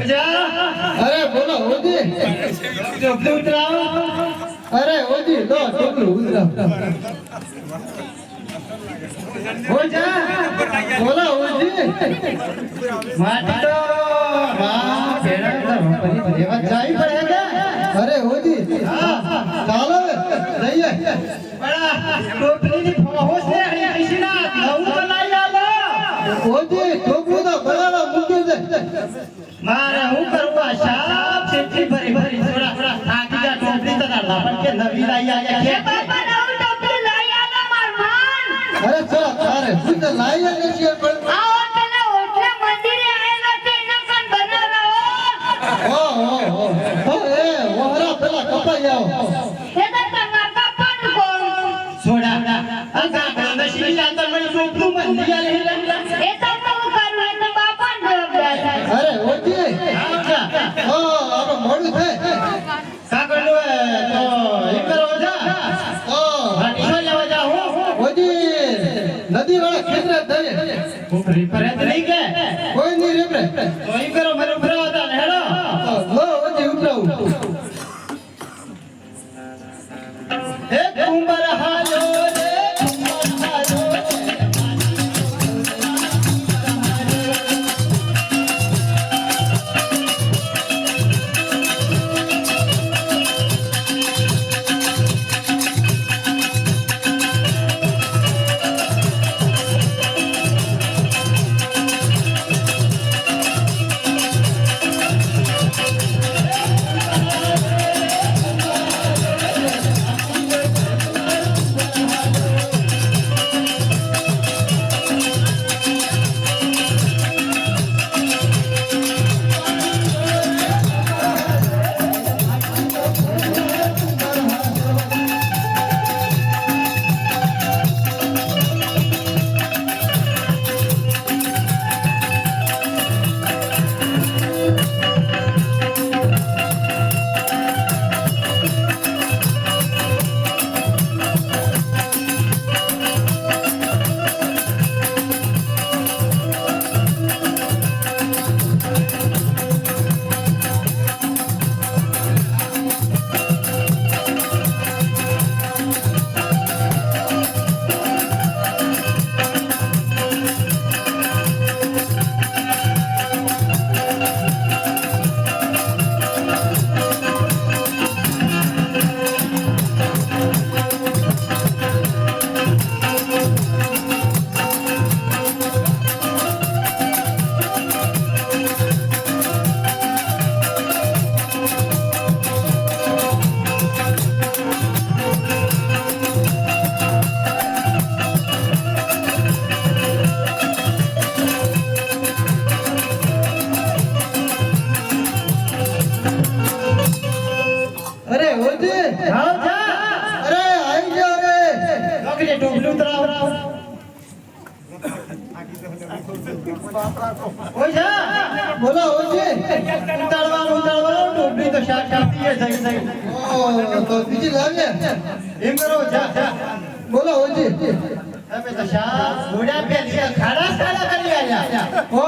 અરે બોલો ઓજી. ટોપલી ઉતરાવો. અરે ઓજી લો ટોપલું ઉતરાવ. ઓજા બોલો ઓજી. માટી તો વાહ ભેડા તો દેવા જાય પડે કે અરે ઓજી. ચાલો જઈએ. બડા ફોહોસ ને હરી આઈશના નવું બનાવી આલો. ઓજી ટોપલું તો બરાબર મૂક્યું છે. મારે હું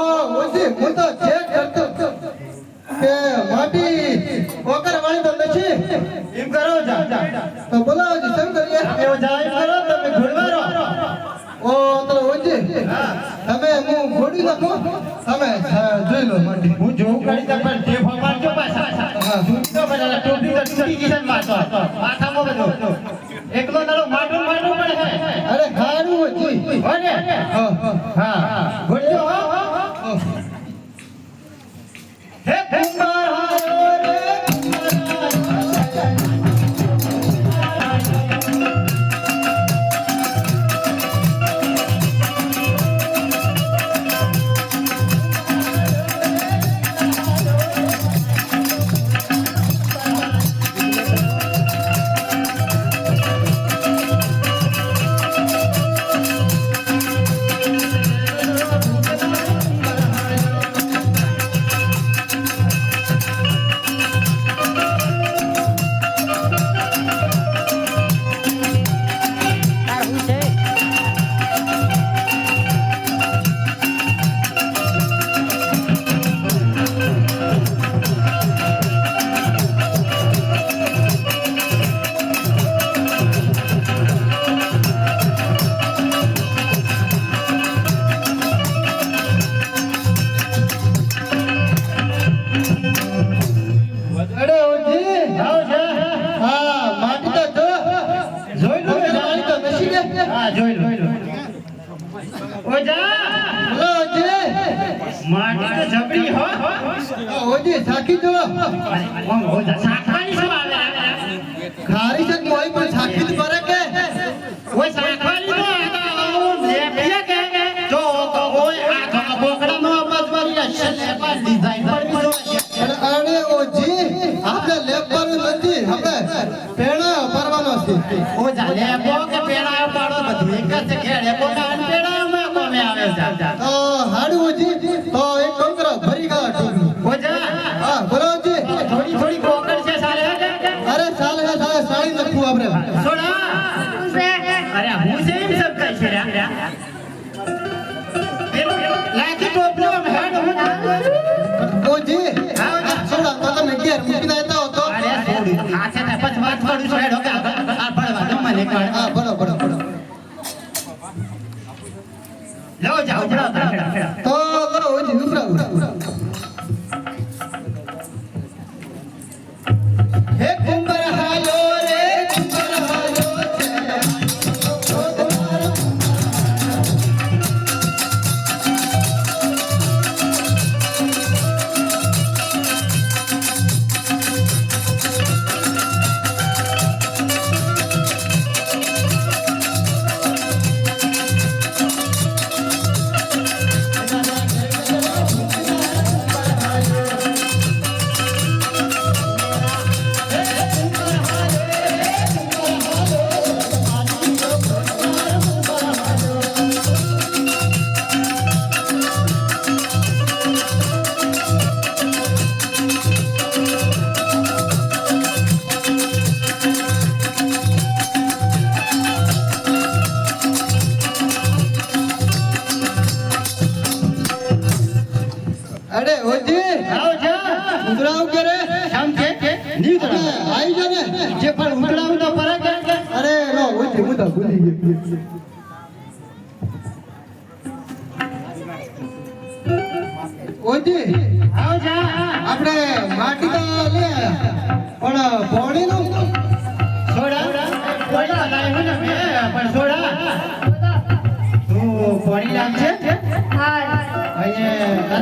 આલ્યા હું તો ચેક કરતો કે માટી ઓકર વાળી તો નથી. એમ કરો જા જા. તો બોલો ઓજી શરૂ કરીએ? એવો જા એમ કરો તમે ઘોડવારો ઓ તો ઓજી તમે હું ગોડી નાખો? તમે જોઈ લો માટી. હું જોઉં કરી તો પણ જે ભગવાન જો પાછા. હા. તો બધા ટોપલી તો તૂટી ગઈ છે માથો. માથામાં બધું. એકલો દાડો માટું માટું પડે અરે ખારું ઓજી હા. હા. ઓજી સાખી જો ઓજા શાકવાની શું આવે ખારી છે મોય પણ સાખી જ પડે કે? ઓય શાકવાની તો આમ લેપીએ કે જો ઓય આ બોકડાનો અવાજ મારી ડિઝાઇન પણ ઓજી આપણે નથી આપણે પેણા છે. ઓજા લેપો કે પેડાયો પાડો બધું એક જ છે ખેડે પોતા અને પેડાયો માં કોમે આવે છે. તો હાડું ઓજી તો એક હું ઓજી છોડા તો તમે ઘેર મૂકી દેતા હો તો અરે છોડી આ છે ને પછી વાત કરું છું હેડ આ પડવા દો મને કણ અરે ઓજી! આવ જા ઉતરાવ કરે શામ કે ની તો આવી જા ને. જે પણ ઉતરાવ તો પર કે અરે નો ઓજી હું તો ભૂલી ગયો. ઓજી આવ જા આપણે માટી તો લે. પણ પોણી નું છોડા છોડા લાય હું ને પણ છોડા તું પાણી આ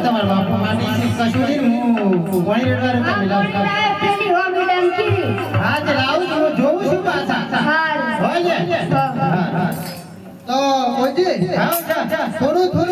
તમારા બાપુ માટી છે કશું નહીં હું તમે લાવ હો છું જોઉં છું પાછા. હોય ને તો ઓજી થોડું થોડું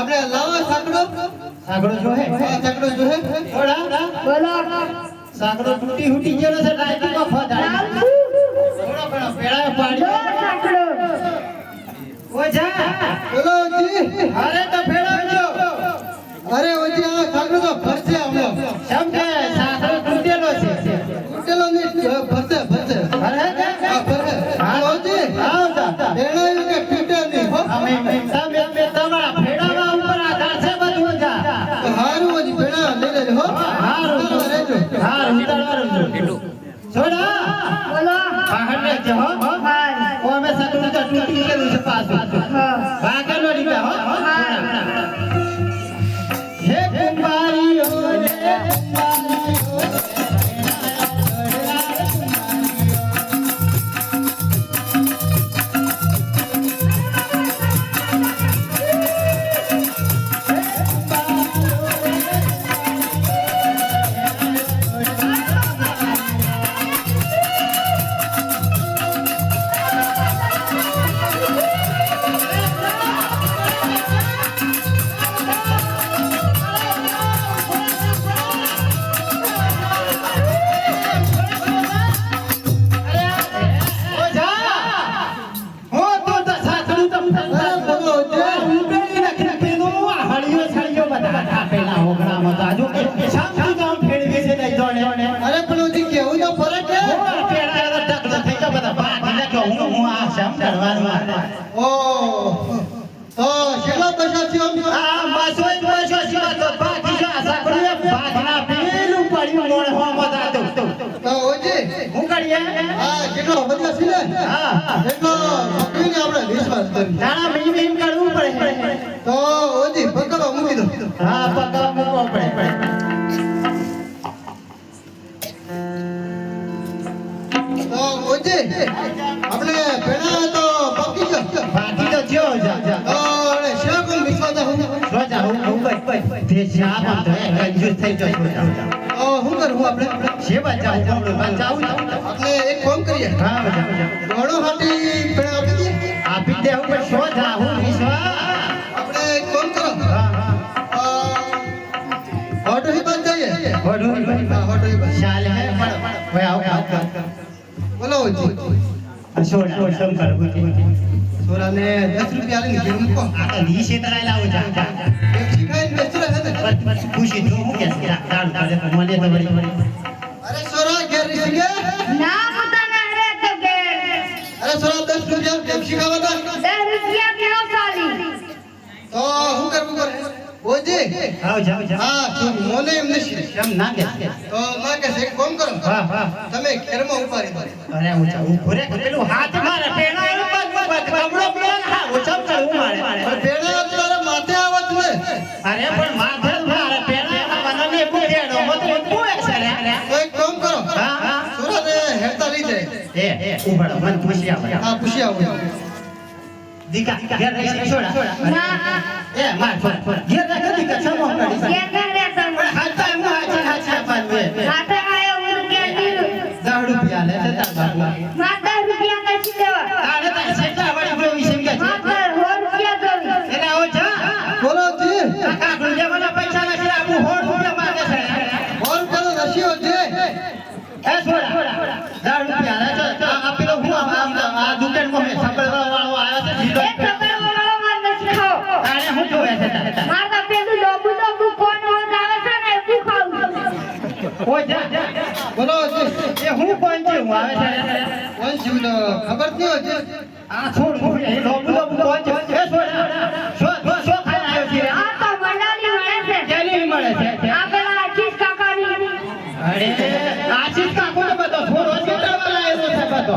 આપણે લાવો સાંકડો સાંકડો જો હે. હા જો હે. થોડા બોલો. સાંકડો તૂટી ફૂટી ગયો છે ડાયટી માં લાવું થોડા ઘણા પેળા પાડ્યો પાડી સાંકળો. ઓજા બોલો જી અરે તો ફેરવજો અરે ઓજી આ સાંકડો તો ફરશે હમણાં. સમજે ઉતારવાનું છોડા બોલો. બહાર ને જો આ શામ ઓ તો કેટલા થયો આ બસો બસો સિવાય તો બાકી જો આ સાંકળીએ ભાગના પડ્યું મોઢે હોમાં જાતું. તો ઓજી હું કરીએ? આ કેટલો બધા છે ને હા. એટલો મૂકીને આપણે વિશ્વાસ કરીએ નાના મીમ મીમ કરવું પડે. તો ઓજી પકડો મૂકી દો હા, પકડવા મૂકવો પડે. આપણે તો ગયો બાકી તો જ્યો જા, જા. તો આપણે શા કોણ હું જો જા, હું- હું તે કંજૂસ થઈ જાય, ઓ હું આપણે છે બચાવું, બબડું બચાવું આપણે એક કરીએ હા. ઘોડો હાટી પેણા આપી દઈએ આપી દે હું પણ શો જા, હું વિશ્વા. આપણે એક કામ કરો હા, હા. ઓટો હી બાદ જઈએ વઢું. હા ઓટો હી બાદ ચાલે હે, પણ- હવે આવ, આવ, આવ. બોલો શો, છોરાને દસ રૂપિયા લઈને ઘેર મૂકો આ તો છેતરાય લાવો, જા, જા. એક શીખાઈને બેસરો હે ને? બસ, ખુશી તું હું કે જા, દારૂ કાઢે તો વળી. અરે છોરા ઘેર શીખે ના પોતાના રે તો કે અરે છોરા દસ રૂપિયા કેમ શીખાવાના દસ રૂપિયા કેવો સાલી તો શું કરવું કર? ઓજી આવ, જાવ જાઓ. હા તું મોને એમ નથી કેમ ના કે તો માં કે છે એક કામ કરો. હા, હા. તમે ઘેરમાં ઉપાડી દો અરે ઊંચા ઊભો પેલું હાથ મારે પેલા એનો પગ પગ કમળો પેલો ને હા ઊંચા કર મારે પણ પેણા માથે આવત ને. અરે પણ માથે મારે. પેલા મને પૂછેડો મત પૂછે છે રે એક કામ કરો. હા હા. છોરાને હેરતા લઈ જાય. એ ઉભડો મને પૂછી આવ હા પૂછી આવું દીકા ઘેર રહી છોડા. ના એ માર છોડ ઘેર રહી દીકા સમો કરી કે કે રે તો હું હાચી હાચી પાડવે હાથે કોણ ખબર હોય છે આ છોડ છોડ એ લોબુ લોબુ કોણ છે એ છોડ શો ખાઈ આવ્યો છે. આ તો મંડાલી મળે છે. જેલી મળે છે આ પેલા આશીષ કાકાની. અરે આશીષ કાકો તો બધો છોડો છેતરવા આવ્યો છે બધો.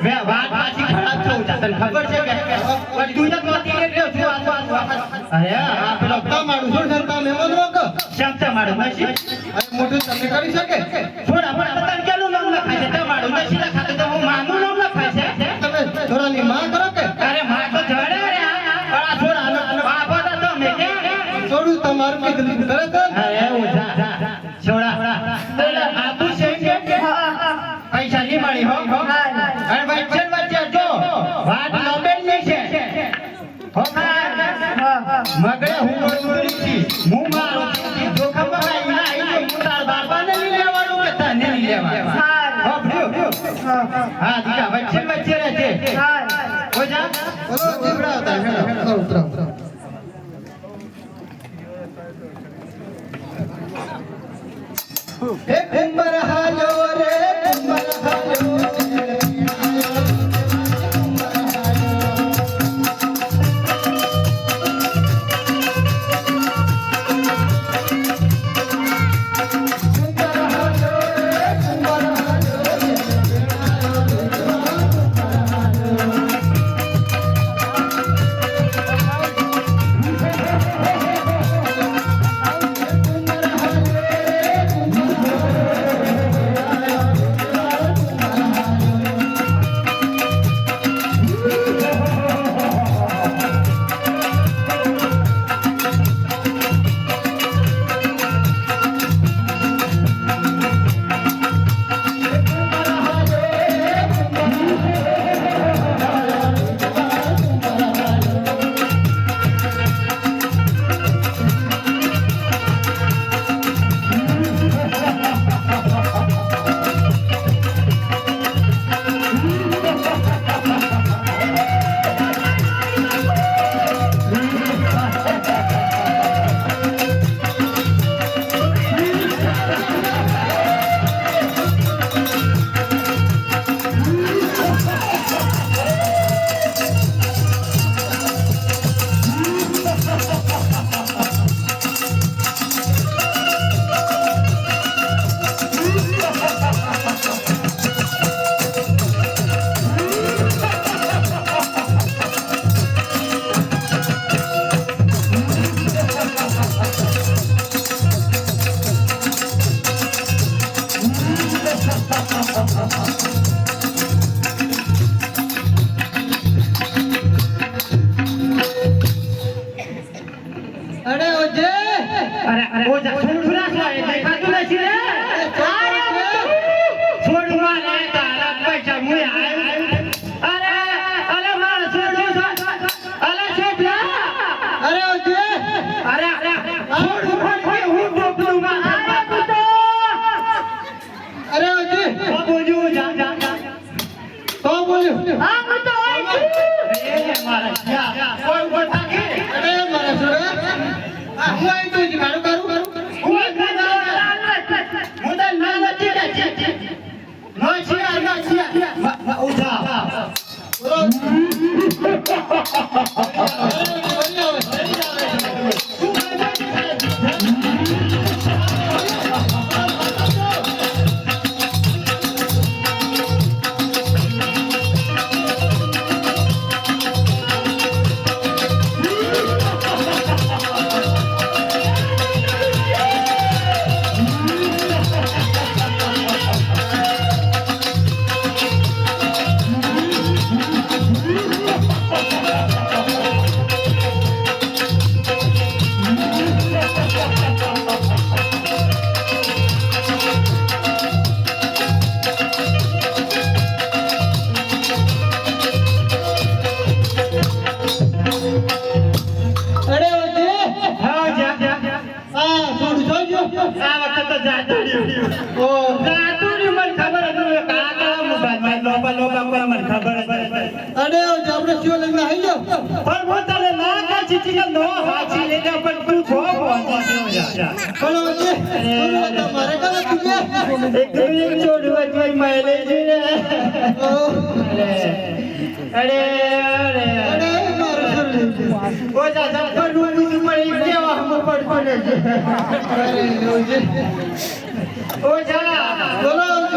વે વાત પાછી ખરાબ છો છે. તને ખબર છે કે? પણ તું જ નહોતી લે આ તો આ તો અરે આ પેલો તમારું શું સરતા મહેમાન રોકો શબ્દ મારું અરે મોટું તમને કરી શકે? મગડે હું બોલું છી હું મારો જોખમમાં ના આવી હું તાર બાપાને નહીં લેવાનું કે તને નહીં લેવાનું? હા દીકા વચ્ચે વચ્ચે રહે છે ઓજા બોલો જીવડા હતા હેડો ઉતરો ઉતરો હે કુંભર અરે ઓજા છોડું ના થાય દેખાતું નથી રે આ વખત તો જાતુડ્યું ઓ. જાતુડ્યું મને ખબર હતી કાકા મોબાઈલ લોબા લોબા પર મને ખબર હતી અરે આપણે શિવ લગ્ન આવી જાવ પણ મો તને ના કા ચીચી કે નો હાચી લે જા પણ તું છો. પહોંચી પણ બોલો ઓજે મારે તમારે તુજે એક એક છોડવા જોઈ માયલે જીને. ને ઓ અરે અરે. અરે મારું જા ઓજા જબ્બરનું બીજું ઈ કેવા પડતો ને. ઓ જાના બોલો આપણે?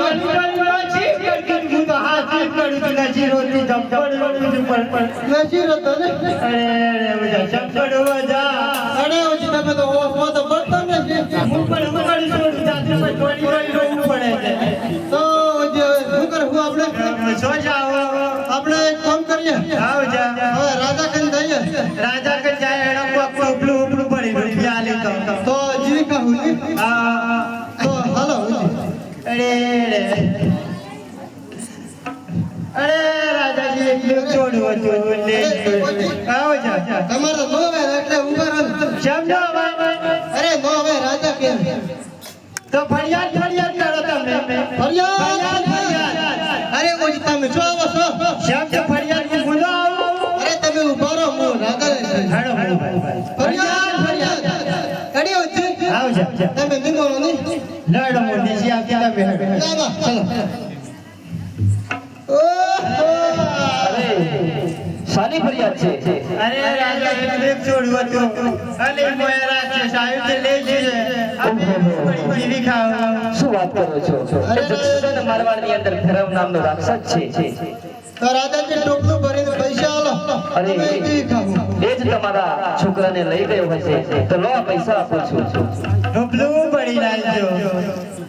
આપણે એક કામ કરીએ. રાજા કન જઈએ. રાજા કે જાય એના કોક ઉપલું રૂપિયા લે તો તો જીવિકા હુજી આ તો હાલો. અરે અરે. રાજાજી એકલું છોડવું હતું. એટલે આવો જા તમારે નો આવે એટલે ઊભા રહો. સમજો અરે નો આવે રાજા કેમ તો ફરિયાદ ફરિયાદ કરો તમે. ફરિયાદ ફરિયાદ અરે ઓજી તમે જો આવો છો. શબ્દ ફરિયાદ હું ભૂલો અરે તમે ઊભા રહો હું રાજા હાડો નહીં. લડો આવતી તમે હેડો. ચાલો ચાલો. ઓહો. શાની ફરિયાદ છે. અરે રાજા એકલું છોડવું હતું. અલે મોય રાક્ષસ આવ્યું છે લે છે. બડી બડી શું વાત કરો છો? એ જક્ષણ મારવાડની અંદર ભૈરવ નામનો રાક્ષસ છે. તો રાજાજી ટોપલું ભરીને પૈસા આલો. અરે તમે જી ખાવું એ જ તમારા છોકરાને લઈ ગયો હશે તો લો પૈસા આપું છું. ઢોકલું પડી લાવજો